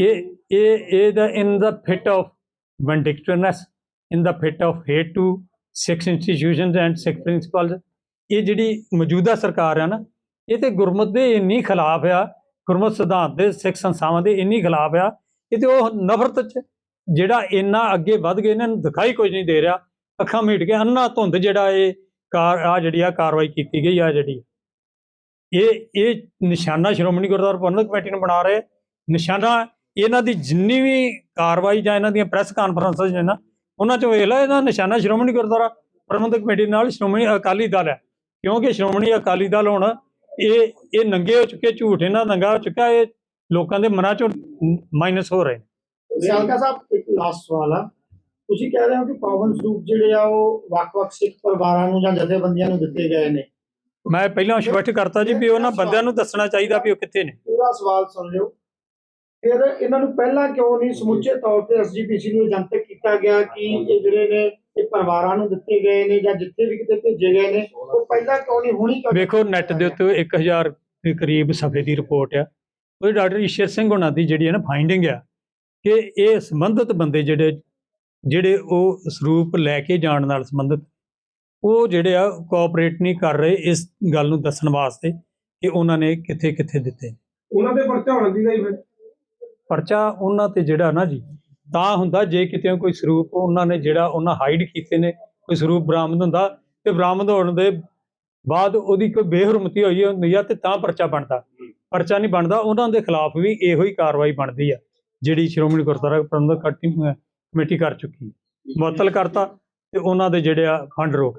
ਇਹ ਇਹ ਇਹ ਦਾ in the fit of vindictiveness in the fit of hate to Sikh institutions and Sikh principles ਇਹ ਜਿਹੜੀ ਮੌਜੂਦਾ ਸਰਕਾਰ ਆ ਨਾ ਇਹ ਤੇ ਗੁਰਮਤ ਦੇ ਇੰਨੀ ਖਿਲਾਫ ਆ ਗੁਰਮਤ ਸਿਧਾਂਤ ਦੇ ਸਿੱਖ ਸੰਸਥਾਵਾਂ ਦੇ ਇੰਨੀ ਖਿਲਾਫ ਆ ਇਹ ਤੇ ਉਹ ਨਫ਼ਰਤ ਚ ਜਿਹੜਾ ਇੰਨਾ ਅੱਗੇ ਵੱਧ ਗਏ, ਇਹਨਾਂ ਨੂੰ ਦਿਖਾਈ ਕੁਝ ਨਹੀਂ ਦੇ ਰਿਹਾ। ਅੱਖਾਂ ਮੀਟ ਕੇ ਅੰਨਾ ਧੁੰਦ ਜਿਹੜਾ ਇਹ ਕਾਰ ਆ ਜਿਹੜੀ ਆ ਕਾਰਵਾਈ ਕੀਤੀ ਗਈ ਆ ਜਿਹੜੀ ਇਹ ਇਹ ਨਿਸ਼ਾਨਾ ਸ਼੍ਰੋਮਣੀ ਗੁਰਦੁਆਰਾ ਪ੍ਰਬੰਧਕ ਕਮੇਟੀ ਨੂੰ ਬਣਾ ਰਹੇ। ਨਿਸ਼ਾਨਾ ਇਹਨਾਂ ਦੀ ਜਿੰਨੀ ਵੀ ਕਾਰਵਾਈ ਜਾਂ ਇਹਨਾਂ ਦੀਆਂ ਪ੍ਰੈਸ ਕਾਨਫਰੰਸਾਂ ਨੇ ਨਾ, ਉਹਨਾਂ 'ਚੋਂ ਵੇਖ ਲਓ ਇਹਦਾ ਨਿਸ਼ਾਨਾ ਸ਼੍ਰੋਮਣੀ ਗੁਰਦੁਆਰਾ ਪ੍ਰਬੰਧਕ ਕਮੇਟੀ ਨਾਲ ਸ਼੍ਰੋਮਣੀ ਅਕਾਲੀ ਦਲ ਹੈ। ਕਿਉਂਕਿ ਸ਼੍ਰੋਮਣੀ ਅਕਾਲੀ ਦਲ ਹੁਣ ਇਹ ਇਹ ਨੰਗੇ ਹੋ ਚੁੱਕੇ, ਝੂਠ ਇਹਨਾਂ ਨੰਗਾ ਹੋ ਚੁੱਕਾ, ਇਹ ਲੋਕਾਂ ਦੇ ਮਨਾਂ 'ਚੋਂ ਮਾਈਨਸ ਹੋ ਰਹੇ ਸਿਆਲਕਾ ਸਾਹਿਬ ਇੱਕ ਲਾਸਟ ਸਵਾਲ ਆ। ਤੁਸੀਂ ਕਹਿ ਰਹੇ ਹੋ ਕਿ ਪਾਵਨ ਸਰੂਪ ਜਿਹੜੇ ਆ ਉਹ ਵੱਖ-ਵੱਖ ਸਿੱਖ ਪਰਿਵਾਰਾਂ ਨੂੰ ਜਾਂ ਜਥੇਬੰਦੀਆਂ ਨੂੰ ਦਿੱਤੇ ਗਏ ਨੇ। ਮੈਂ ਪਹਿਲਾਂ ਸਪਸ਼ਟ ਕਰਤਾ ਜੀ ਵੀ ਉਹਨਾਂ ਬੰਦਿਆਂ ਨੂੰ ਦੱਸਣਾ ਚਾਹੀਦਾ ਵੀ ਉਹ ਕਿੱਥੇ ਨੇ। ਪੂਰਾ ਸਵਾਲ ਸੁਣ ਲਿਓ। ਫਿਰ ਇਹਨਾਂ ਨੂੰ ਪਹਿਲਾਂ ਕਿਉਂ ਨਹੀਂ ਸਮੁੱਚੇ ਤੌਰ ਤੇ ਐਸਜੀਪੀਸੀ ਨੂੰ ਜਨਤਕ ਕੀਤਾ ਗਿਆ ਕਿ ਇਹ ਜਿਹੜੇ ਨੇ ਇਹ ਪਰਿਵਾਰਾਂ ਨੂੰ ਦਿੱਤੇ ਗਏ ਨੇ ਜਾਂ ਜਿੱਥੇ ਵੀ ਕਿਤੇ ਭੇਜੇ ਗਏ ਨੇ ਉਹ ਪਹਿਲਾਂ ਕਿਉਂ ਨਹੀਂ ਹੁਣੀ ਵੇਖੋ ਨੈਟ ਦੇ ਉੱਤੇ 1000 ਦੇ ਕਰੀਬ ਸਫੇ ਦੀ ਰਿਪੋਰਟ ਆ। ਉਹ ਡਾਕਟਰ ਈਸ਼ਰ ਸਿੰਘ ਹੁਣਾਂ ਦੀ ਜਿਹੜੀ ਹੈ ਨਾ ਫਾਈਂਡਿੰਗ ਆ ਕਿ ਇਹ ਸੰਬੰਧਿਤ ਬੰਦੇ ਜਿਹੜੇ ਜਿਹੜੇ ਉਹ ਸਰੂਪ ਲੈ ਕੇ ਜਾਣ ਨਾਲ ਸੰਬੰਧਿਤ ਉਹ ਜਿਹੜੇ ਆ ਕੋਆਪਰੇਟ ਨਹੀਂ ਕਰ ਰਹੇ ਇਸ ਗੱਲ ਨੂੰ ਦੱਸਣ ਵਾਸਤੇ ਕਿ ਉਹਨਾਂ ਨੇ ਕਿੱਥੇ ਕਿੱਥੇ ਦਿੱਤੇ। ਉਹਨਾਂ ਦੇ ਪਰਚਾ ਹੋਣਾ ਚਾਹੀਦਾ ਹੀ ਫਿਰ। ਪਰਚਾ ਉਹਨਾਂ ਤੇ ਜਿਹੜਾ ਨਾ ਜੀ ਤਾਂ ਹੁੰਦਾ ਜੇ ਕਿਤੇ ਕੋਈ ਸਰੂਪ ਉਹਨਾਂ ਨੇ ਜਿਹੜਾ ਉਹਨਾਂ ਹਾਈਡ ਕੀਤੇ ਨੇ ਕੋਈ ਸਰੂਪ ਬਰਾਮਦ ਹੁੰਦਾ ਤੇ ਬਰਾਮਦ ਹੋਣ ਦੇ ਬਾਅਦ ਉਹਦੀ ਕੋਈ ਬੇਹਰਮਤੀ ਹੋਈ ਹੁੰਦੀ ਆ ਤੇ ਤਾਂ ਪਰਚਾ ਬਣਦਾ। ਪਰਚਾ ਨਹੀਂ ਬਣਦਾ ਉਹਨਾਂ ਦੇ ਖਿਲਾਫ ਵੀ ਇਹੋ ਹੀ ਕਾਰਵਾਈ ਬਣਦੀ ਆ ਜਿਹੜੀ ਸ਼੍ਰੋਮਣੀ ਗੁਰਦੁਆਰਾ ਪ੍ਰਬੰਧਕ ਕਮੇਟੀ- ਕਰ ਚੁੱਕੀ ਮੁਅੱਤਲ ਕਰਤਾ ਤੇ ਉਹਨਾਂ ਦੇ ਜਿਹੜੇ ਆ ਫੰਡ ਰੋਕ